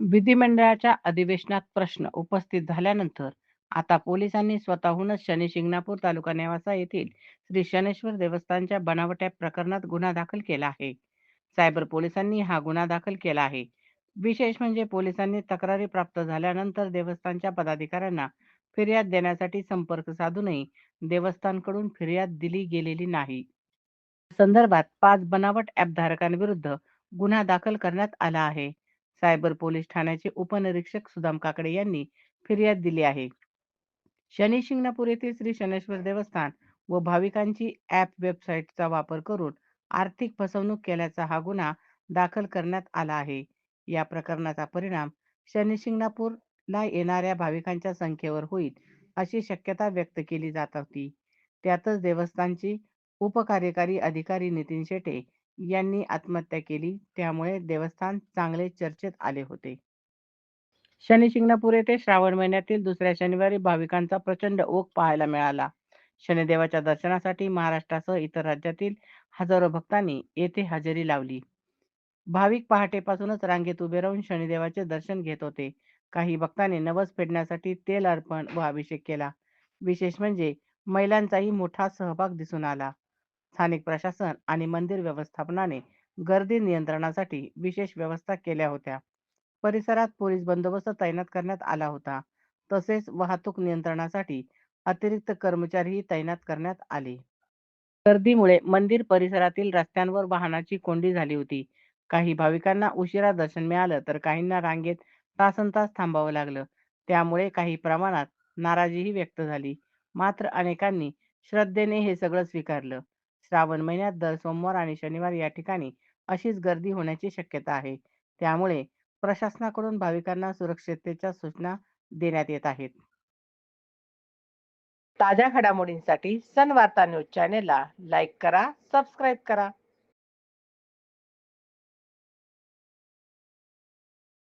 विधिमंडळाच्या अधिवेशनात प्रश्न उपस्थित झाल्यानंतर आता पोलिसांनी स्वतःहूनच शनी शिंगणापूर तालुका नेवासा येथील श्री शनेश्वर देवस्थानच्या बनावट ॲप प्रकरणात गुन्हा दाखल केला आहे. सायबर पोलिसांनी हा गुन्हा दाखल केला आहे. विशेष म्हणजे पोलिसांनी तक्रारी प्राप्त झाल्यानंतर देवस्थानच्या पदाधिकाऱ्यांना फिर्याद देण्यासाठी संपर्क साधूनही देवस्थानकडून फिर्याद दिली गेलेली नाही. संदर्भात पाच बनावट ऍप धारकांविरुद्ध गुन्हा दाखल करण्यात आला आहे. सायबर पोलीस ठाण्याचे उपनिरीक्षक सुदाम काकडे यांनी फिर्याद दिली आहे. शनी शिंगणापूर येथील श्री शनेश्वर देवस्थान व भाविकांची ॲप वेबसाईटचा वापर करून आर्थिक फसवणूक केल्याचा हा गुन्हा दाखल करण्यात आला आहे. या प्रकरणाचा परिणाम शनी शिंगणापूरला येणाऱ्या भाविकांच्या संख्येवर होईल अशी शक्यता व्यक्त केली जात होती. त्यातच देवस्थानची उपकार्यकारी अधिकारी नितीन शेटे यांनी आत्महत्या केली. त्यामुळे देवस्थान चांगले चर्चेत आले होते. शनी शिंगणापूर येथे श्रावण महिन्यातील दुसऱ्या शनिवारी भाविकांचा प्रचंड ओघ पाहायला मिळाला. शनिदेवाच्या दर्शनासाठी महाराष्ट्रासह इतर राज्यातील हजारो भक्तांनी येथे हजेरी लावली. भाविक पहाटेपासूनच रांगेत उभे राहून शनिदेवाचे दर्शन घेत होते. काही भक्तांनी नवस फेडण्यासाठी तेल अर्पण व अभिषेक केला. विशेष म्हणजे महिलांचाही मोठा सहभाग दिसून आला. स्थानिक प्रशासन आणि मंदिर व्यवस्थापनाने गर्दी नियंत्रणासाठी विशेष व्यवस्था केल्या होत्या. परिसरात पोलीस बंदोबस्त तैनात करण्यात आला होता. तसेच वाहतूक नियंत्रणासाठी अतिरिक्त कर्मचारीही तैनात करण्यात आले. गर्दीमुळे मंदिर परिसरातील रस्त्यांवर वाहनाची कोंडी झाली होती. काही भाविकांना उशिरा दर्शन मिळालं तर काहींना रांगेत तासन तास थांबावं लागलं. त्यामुळे काही प्रमाणात नाराजीही व्यक्त झाली. मात्र अनेकांनी श्रद्धेने हे सगळं स्वीकारलं. श्रावण महिन्यात दर सोमवार आणि शनिवार या ठिकाणी अशीच गर्दी होण्याची शक्यता आहे. त्यामुळे प्रशासनाकडून भाविकांना सुरक्षिततेच्या सूचना देण्यात येत आहेत. ताज्या घडामोडींसाठी सनवार्ता न्यूज चॅनेलला लाईक करा सबस्क्राईब करा.